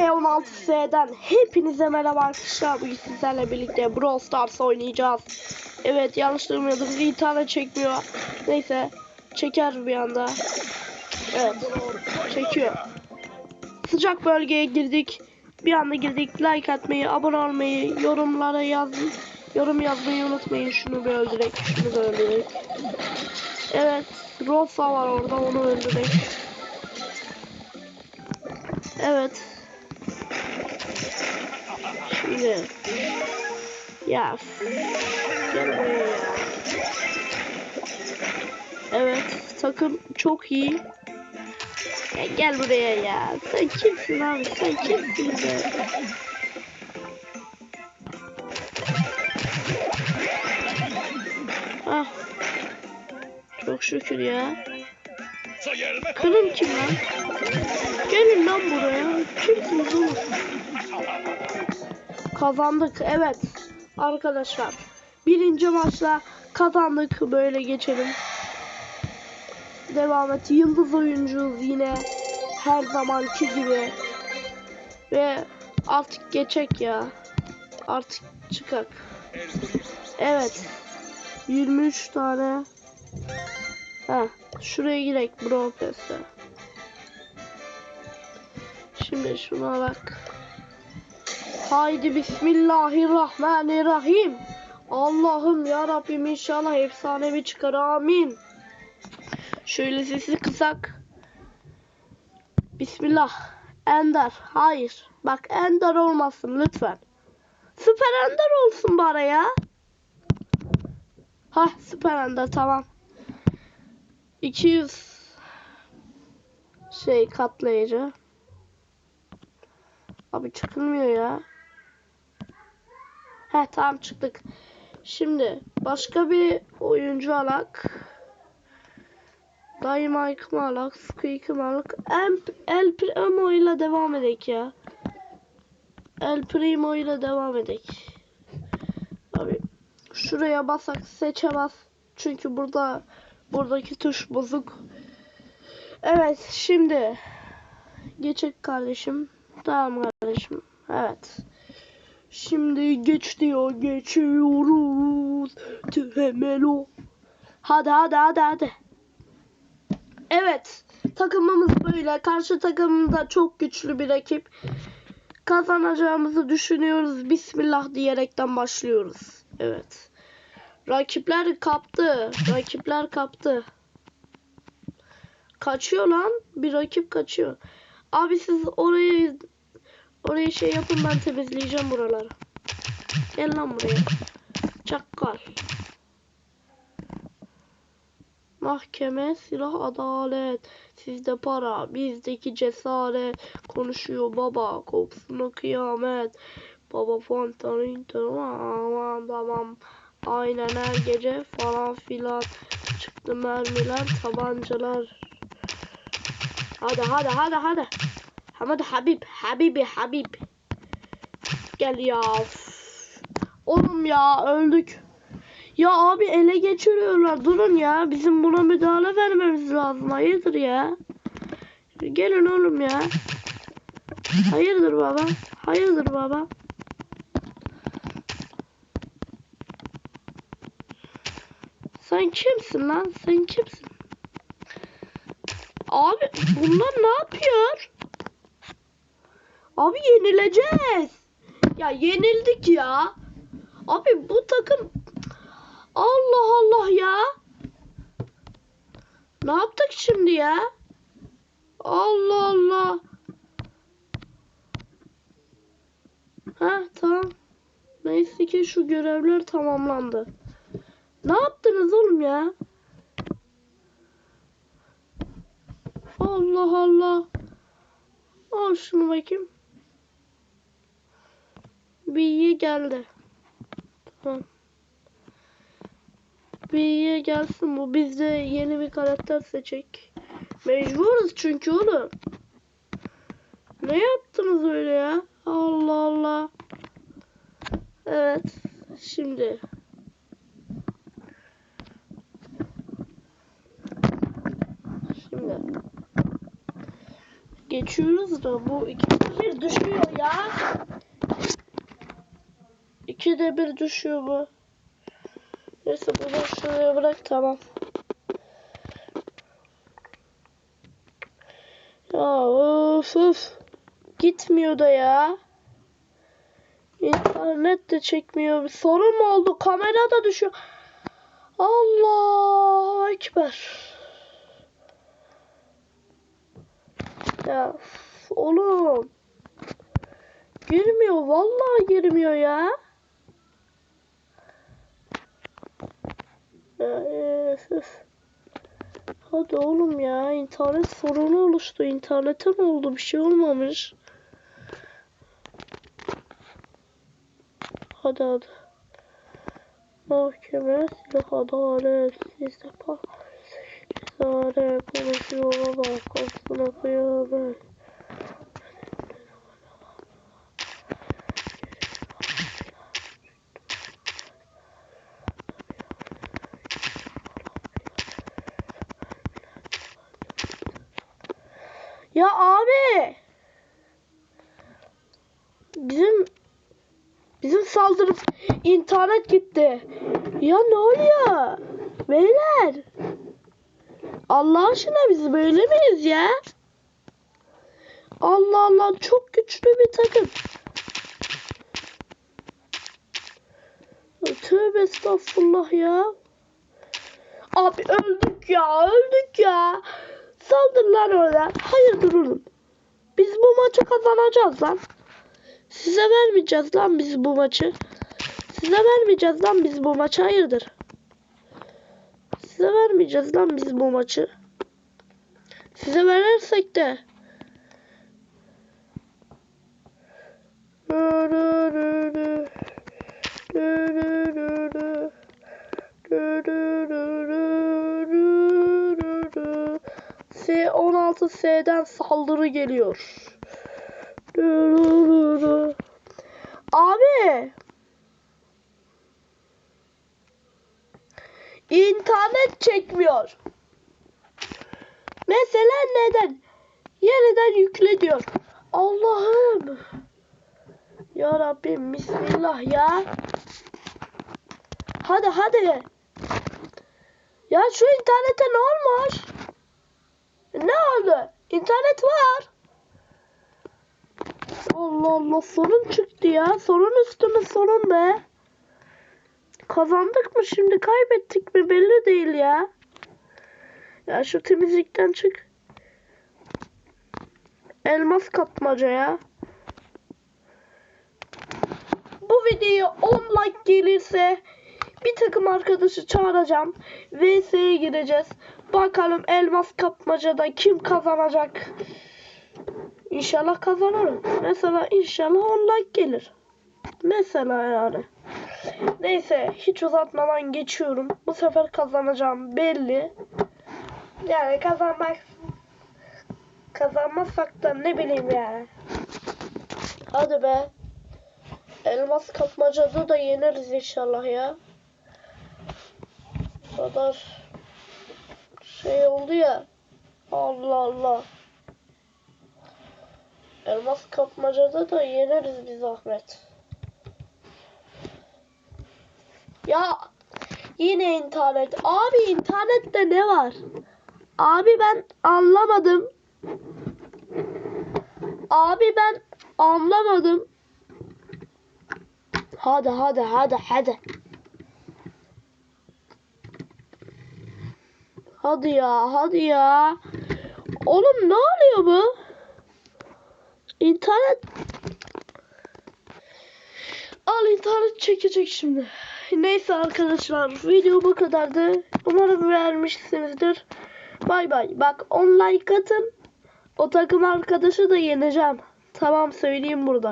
B16S'den hepinize merhaba arkadaşlar. Bugün sizlerle birlikte Brawl Stars oynayacağız. Evet yanlış duymadım. İnternet çekmiyor. Neyse çeker bir anda. Evet çekiyor. Sıcak bölgeye girdik. Bir anda girdik. Like atmayı, abone olmayı, yorumlara yaz yorum yazmayı unutmayın. Şunu bir öldürek, şunu da öldürek. Evet, Rosa var orada onu öldürek. Evet. Şimdi. Ya. Gel buraya ya. Evet. Takım çok iyi. Ya gel buraya ya. Sen kimsin abi? Sen kimsin be? Ah. Çok şükür ya. Kırım kim lan? Gelin lan buraya. Kimsiniz oğlum? Kazandık. Evet. Arkadaşlar. Birinci maçla kazandık. Böyle geçelim. Devam et. Yıldız oyuncuyuz yine. Her zamanki gibi. Ve artık geçek ya. Artık çıkak. Evet. 23 tane. Ha, şuraya girek Brawl Pass'e. Şimdi şuna bak. Haydi Bismillahirrahmanirrahim. Allah'ım ya Rabbim inşallah efsanevi çıkar amin. Şöyle sesi kısak. Bismillah. Ender. Hayır. Bak Ender olmasın lütfen. Süper Ender olsun bari ya. Hah Süper Ender tamam. 200 şey katlayıcı. Abi çıkılmıyor ya. He tamam çıktık. Şimdi başka bir oyuncu alak. Dynamite alak, Squeak'ı alak. El, Primo ile devam edek ya. El Primo ile devam edek. Abi şuraya basak seçe bas. Çünkü burada buradaki tuş bozuk. Evet şimdi geçek kardeşim. Tamam kardeşim. Evet. Şimdi geç diyor. Geçiyoruz. Tühemelo. Hadi hadi hadi hadi. Evet. Takımımız böyle. Karşı takım çok güçlü bir rakip. Kazanacağımızı düşünüyoruz. Bismillah diyerekten başlıyoruz. Evet. Rakipler kaptı. Rakipler kaptı. Kaçıyor lan. Bir rakip kaçıyor. Abi siz orayı orayı şey yapın ben temizleyeceğim buraları. Gel lan buraya. Çakkal. Mahkeme, silah, adalet. Sizde para, bizdeki cesaret. Konuşuyor baba, kopsun kıyamet. Baba fontanın tamam tamam. Aynen her gece falan filan. Çıktı mermiler, tabancalar. Hadi hadi hadi hadi. Hadi Habib, Habibi, Habib. Gel ya. Oğlum ya öldük. Ya abi ele geçiriyorlar. Durun ya. Bizim buna müdahale vermemiz lazım. Hayırdır ya? Gelin oğlum ya. Hayırdır baba? Hayırdır baba? Sen kimsin lan? Sen kimsin? Abi bunlar ne yapıyor? Abi yenileceğiz. Ya yenildik ya. Abi bu takım Allah Allah ya. Ne yaptık şimdi ya? Allah Allah. Ha tamam. Neyse ki şu görevler tamamlandı. Ne yaptınız oğlum ya? Allah Allah. Al şunu bakayım. İyi geldi. Tamam. İyiye gelsin bu. Biz de yeni bir karakter seçecek. Mecburuz çünkü oğlum. Ne yaptınız öyle ya? Allah Allah. Evet. Şimdi. Şimdi. geçiyoruz da bu ikide bir düşüyor ya. İkide bir düşüyor bu. Neyse bunu şuraya bırak tamam. Ya of of. Gitmiyor da ya. İnternet de çekmiyor. Bir sorun mu oldu? Kamera da düşüyor. Allah ekber. Ya oğlum. Girmiyor. Vallahi girmiyor ya. Ya. Hadi oğlum ya. internet sorunu oluştu. İnternete ne oldu? Bir şey olmamış. Hadi hadi. Mahkeme silah adalet. Siz de Sare konuşuyor baba. Kafasına kıyamet. Ya abi. Bizim bizim saldırı internet gitti. Ya ne oluyor? Beyler. Allah aşkına biz böyle miyiz ya? Allah Allah çok güçlü bir takım. Tövbe estağfurullah ya. Abi öldük ya öldük ya. Saldır lan oradan. Hayırdır oğlum. Biz bu maçı kazanacağız lan. Size vermeyeceğiz lan biz bu maçı. Size vermeyeceğiz lan biz bu maçı. Hayırdır. Size vermeyeceğiz lan biz bu maçı. Size verirsek de. S16S'den saldırı geliyor. Abi. İnternet çekmiyor. Mesela neden? Yeniden yükle diyor. Allah'ım. Ya Rabbim bismillah ya. Hadi hadi. Ya şu internete ne olmuş? Ne oldu? İnternet var. Allah Allah sorun çıktı ya. Sorun üstüne sorun be. Kazandık mı şimdi kaybettik mi belli değil ya. Ya şu temizlikten çık. Elmas kapmaca ya. Bu videoya 10 like gelirse bir takım arkadaşı çağıracağım. VS'ye gireceğiz. Bakalım elmas kapmacada kim kazanacak. İnşallah kazanırım. Mesela inşallah 10 like gelir. Mesela yani. Neyse hiç uzatmadan geçiyorum. Bu sefer kazanacağım belli. Yani kazanmak kazanmazsak da ne bileyim yani. Hadi be. Elmas kapmacada da yeneriz inşallah ya. Kadar şey oldu ya. Allah Allah. Elmas kapmacada da yeneriz biz Ahmet. Ya yine internet. Abi internette ne var? Abi ben anlamadım. Abi ben anlamadım. Hadi hadi hadi hadi. Hadi ya hadi ya. Oğlum ne oluyor bu? İnternet Al internet çekecek şimdi. Neyse arkadaşlar video bu kadardı. Umarım beğenmişsinizdir. Bay bay. Bak 10 like atın. O takım arkadaşı da yeneceğim. Tamam söyleyeyim burada.